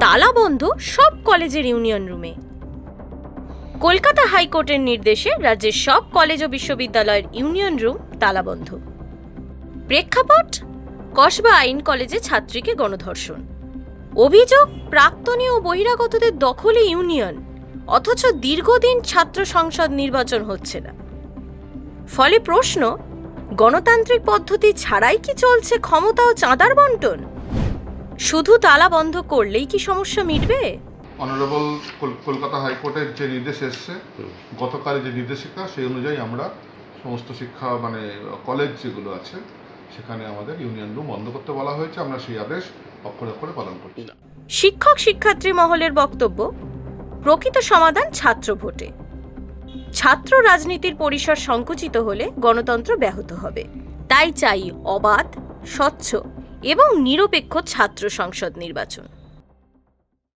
তালা বন্ধ সব কলেজের ইউনিয়ন রুমে। কলকাতা হাইকোর্টের নির্দেশে রাজ্যের সব কলেজ ও বিশ্ববিদ্যালয়ের ইউনিয়ন রুম তালাবন্ধ প্রেক্ষাপট, কসবা আইন কলেজে ছাত্রীকে গণধর্ষণ। অভিযোগ, প্রাক্তনী ও বহিরাগতদের দখলে ইউনিয়ন, অথচ দীর্ঘদিন ছাত্র সংসদ নির্বাচন হচ্ছে না। ফলে প্রশ্ন, গণতান্ত্রিক পদ্ধতি ছাড়াই কি চলছে ক্ষমতা ও চাঁদার বন্টন? শুধু তালা বন্ধ করলেই কি সমস্যা মিটবে? অনারেবল কলকাতা হাইকোর্টের যে নির্দেশ এসছে গতকাল যে নির্দেশিকা সেই অনুযায়ী আমরা সমস্ত শিক্ষা মানে কলেজ যেগুলো আছে সেখানে আমাদের ইউনিয়ন রুম বন্ধ করতে বলা হয়েছে। আমরা সেই আদেশ অক্ষরে অক্ষরে পালন করছি। শিক্ষক শিক্ষার্থী মহলের বক্তব্য প্রকৃত সমাধান ছাত্র ভোটে। ছাত্র রাজনীতির পরিসর সংকুচিত হলে গণতন্ত্র ব্যাহত হবে। তাই চাই অবাধ স্বচ্ছ এবং নিরপেক্ষ ছাত্র সংসদ নির্বাচন।